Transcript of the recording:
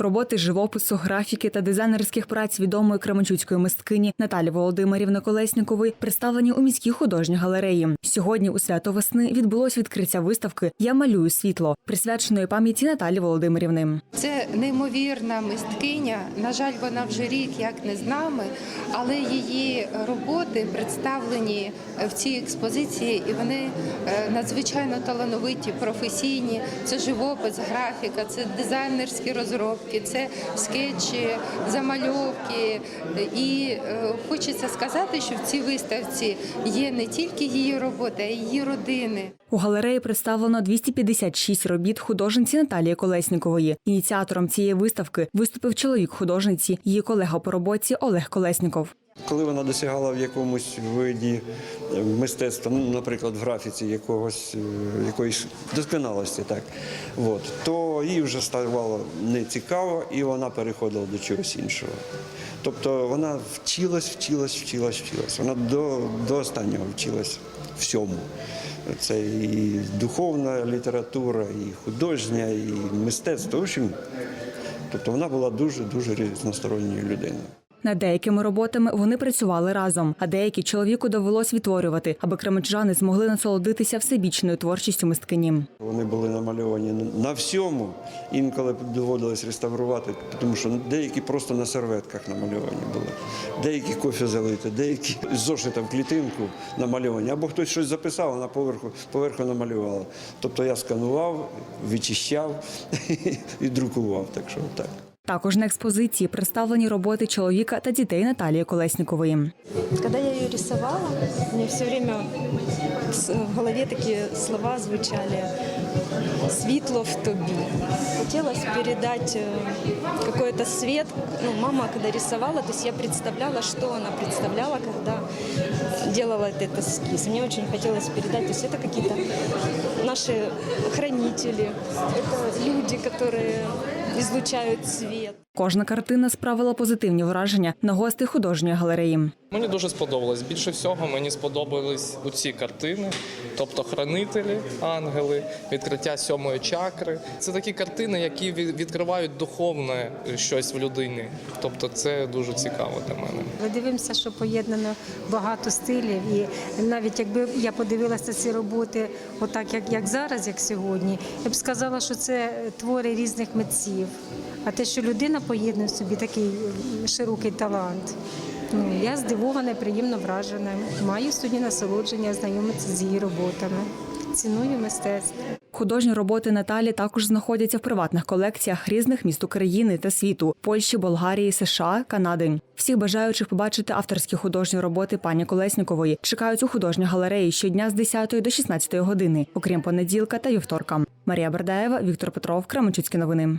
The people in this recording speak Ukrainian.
Роботи живопису, графіки та дизайнерських праць відомої кременчуцької мисткині Наталі Володимирівни Колеснікової представлені у міській художній галереї. Сьогодні у свято весни відбулось відкриття виставки Я малюю світло, присвяченої пам'яті Наталі Володимирівни. Це неймовірна мисткиня. На жаль, вона вже рік як не з нами, але її роботи представлені в цій експозиції, і вони е, надзвичайно талановиті, професійні. Це живопис, графіка, це дизайнерські розробки, це скетчі, замальовки. І е, хочеться сказати, що в цій виставці є не тільки її робота, а й її родини. У галереї представлено 256 робіт художниці Наталії Колеснікової. Ініціатором цієї виставки виступив чоловік художниці, її колега по роботі Олег Колесніков. Коли вона досягала в якомусь виді е, мистецтва, ну, наприклад, в графіці якогось е, якоїсь досконалості, так от, то їй вже ставало нецікаво, і вона переходила до чогось іншого. Тобто вона вчилась, вчилась, вчилась, вчилась. Вона до, до останнього вчилась всьому. Це і духовна література, і художня, і мистецтво. В общем, тобто вона була дуже дуже різносторонньою людиною. Над деякими роботами вони працювали разом, а деякі чоловіку довелось відтворювати, аби кременчужани змогли насолодитися всебічною творчістю мисткині. Вони були намальовані на всьому. Інколи доводилось реставрувати, тому що деякі просто на серветках намальовані були. Деякі кофе залити, деякі з зошита в клітинку намальовані. Або хтось щось записав, а на поверху, поверху намалювала. Тобто я сканував, відчищав і друкував. Так що так. Також на експозиції представлені роботи чоловіка та дітей Наталії Колеснікової. Когда я ее рисовала, мне все время в голове такие слова звучали «Светло в тобі». Хотелось передать э, какой-то свет. Ну, мама, когда рисовала, то я представляла, что она представляла, когда делала этот эскиз. Мне очень хотелось передать, то есть это какие-то наши хранители, это люди, которые излучают свет. Кожна картина справила позитивні враження на гостей художньої галереї. Мені дуже сподобалось. Більше всього мені сподобались ці картини, тобто хранителі, ангели, відкриття сьомої чакри. Це такі картини, які відкривають духовне щось в людині. Тобто, це дуже цікаво для мене. Ми дивимося, що поєднано багато стилів, і навіть якби я подивилася ці роботи, отак як, як зараз, як сьогодні, я б сказала, що це твори різних митців. А те, що людина поєднує в собі такий широкий талант. Ну, я здивована, приємно вражена. Маю сьогодні насолодження знайомитися з її роботами. Ціную мистецтво. Художні роботи Наталі також знаходяться в приватних колекціях різних міст України та світу Польщі, Болгарії, США, Канади. Всіх бажаючих побачити авторські художні роботи пані Колеснікової чекають у художній галереї щодня з 10 до 16 години, окрім понеділка та вівторка. Марія Бердаєва, Віктор Петров, Кременчуцькі новини.